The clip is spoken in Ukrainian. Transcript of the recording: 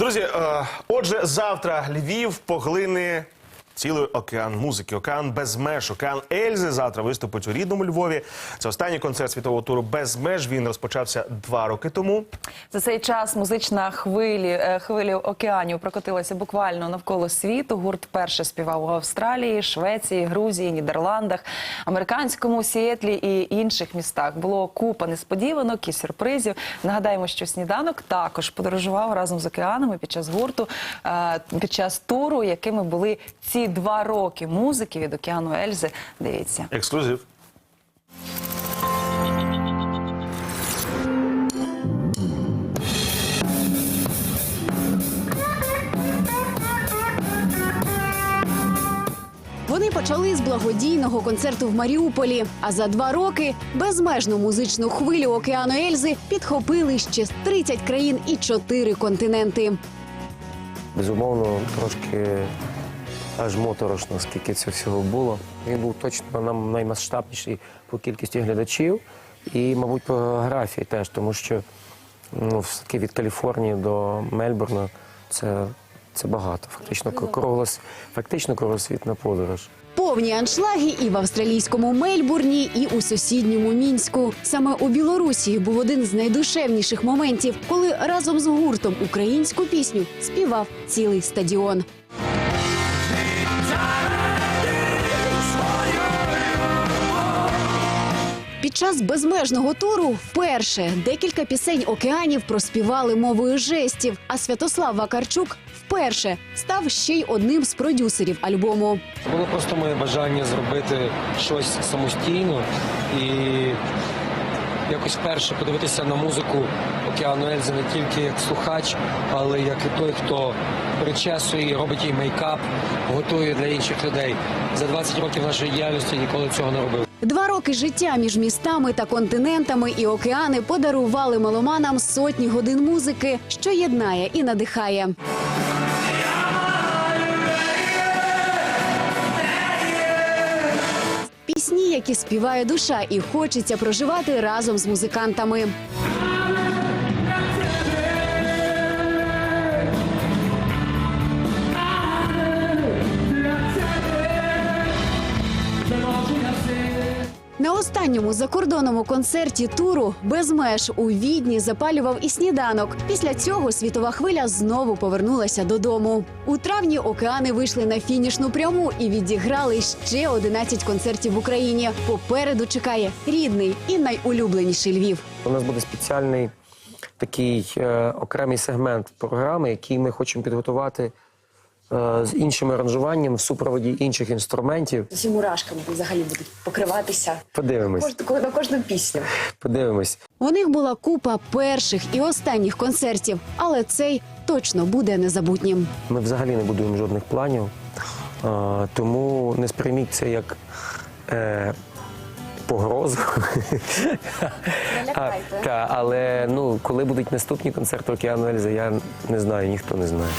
Друзі, е, отже, завтра Львів поглине цілий океан музики, океан без меж, океан Ельзи. Завтра виступить у рідному Львові. Це останній концерт світового туру без меж. Він розпочався два роки тому. За цей час музична хвилі е, хвилі океанів прокотилася буквально навколо світу. Гурт перше співав у Австралії, Швеції, Грузії, Нідерландах, американському Сіетлі і інших містах. Було купа несподіванок і сюрпризів. Нагадаємо, що сніданок також подорожував разом з океанами під час гурту, е, під час туру, якими були ці два роки музики від океану Ельзи. Дивіться. Ексклюзив. Вони почали з благодійного концерту в Маріуполі. А за два роки безмежну музичну хвилю океану Ельзи підхопили ще 30 країн і 4 континенти. Безумовно, трошки аж моторошно, скільки цього всього було. Він був точно нам наймасштабніший по кількості глядачів і, мабуть, по географії теж, тому що ну, все-таки від Каліфорнії до Мельбурна це, це багато. Фактично, круглос, фактично кругосвітна подорож. Повні аншлаги і в австралійському Мельбурні, і у сусідньому мінську. Саме у Білорусі був один з найдушевніших моментів, коли разом з гуртом українську пісню співав цілий стадіон. Під час безмежного туру вперше декілька пісень океанів проспівали мовою жестів. А Святослав Вакарчук вперше став ще й одним з продюсерів альбому. Було просто моє бажання зробити щось самостійно і якось вперше подивитися на музику океану Ельзи не тільки як слухач, але як і той, хто причесує, робить їй мейкап, готує для інших людей. За 20 років нашої діяльності ніколи цього не робив. Два роки життя між містами та континентами і океани подарували меломанам сотні годин музики, що єднає і надихає. Пісні, які співає душа, і хочеться проживати разом з музикантами. Останньому закордонному концерті туру без меж у відні запалював і сніданок. Після цього світова хвиля знову повернулася додому. У травні океани вийшли на фінішну пряму і відіграли ще 11 концертів в Україні. Попереду чекає рідний і найулюбленіший Львів. У нас буде спеціальний такий е, окремий сегмент програми, який ми хочемо підготувати з іншим аранжуванням в супроводі інших інструментів. Всі мурашками взагалі будуть покриватися Подивимось, Кож- на кожну пісню. подивимось. У них була купа перших і останніх концертів, але цей точно буде незабутнім. Ми взагалі не будуємо жодних планів, е, тому не сприйміть це як е, погрозу. А, та, але ну, коли будуть наступні концерти Океану Ельзи, я не знаю, ніхто не знає.